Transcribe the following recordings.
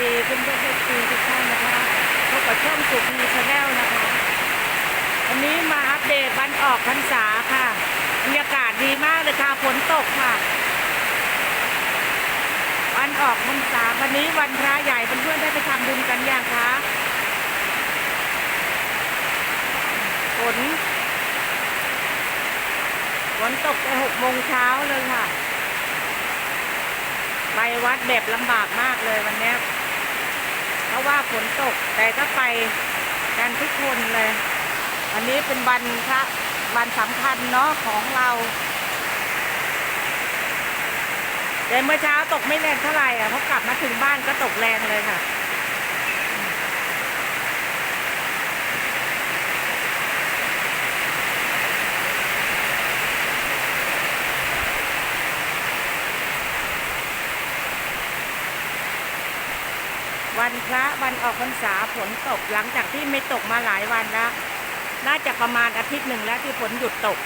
ดีเพื่อนเพื่อนเอฟซีทุกท่านนะคะพบกับช่องสุพีชาแนลนะคะวันนี้มาอัปเดตวันออกพรรษาค่ะบรรยากาศดีมากเลยค่ะฝนตกค่ะ วันออกพรรษาวันนี้วันพระใหญ่เพื่อนๆได้ไปทำบุญกันอย่างคะฝนฝนตกแต่หกโมงเช้าเลยค่ะ ไปวัดแบบลำบากมากเลยวันนี้ เพราะว่าฝนตกแต่ก็ไปกันทุกคนเลย อันนี้เป็นวันพระวันสำคัญเนาะของเราแต่เมื่อเช้าตกไม่แรงเท่าไหร่อะเพราะกลับมาถึงบ้านก็ตกแรงเลยค่ะ วันพระวันออกพรรษาฝนตกหลังจากที่ไม่ตกมาหลายวันแล้ว น่าจะประมาณอาทิตย์หนึ่งแล้วที่ฝนหยุดตก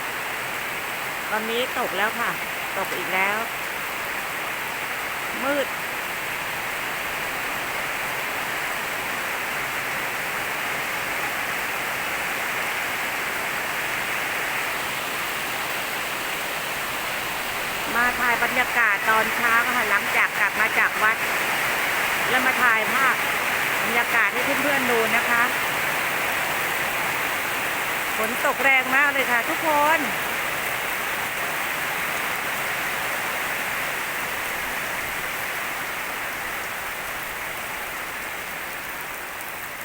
ตอนนี้ตกแล้วค่ะ ตกอีกแล้ว มืด มาถ่ายบรรยากาศตอนเช้าค่ะหลังจากกลับมาจากวัด แล้วมาถ่ายภาพบรรยากาศให้เพื่อนๆดูนะคะ ฝนตกแรงมากเลยค่ะทุกคน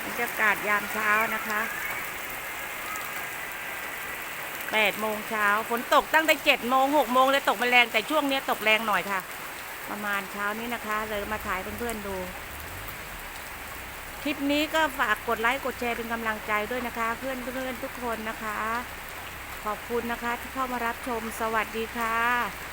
บรรยากาศยามเช้านะคะแปดโมงเช้าฝนตกตั้งแต่เจ็ดโมงหกโมงเลยตกมาแรงแต่ช่วงนี้ตกแรงหน่อยค่ะ ประมาณเช้านี้นะคะเลยมาถ่ายเพื่อนๆดู คลิปนี้ก็ฝากกดไลค์กดแชร์เป็นกำลังใจด้วยนะคะ เพื่อนเพื่อนๆทุกคนนะคะ ขอบคุณนะคะที่เข้ามารับชมสวัสดีค่ะ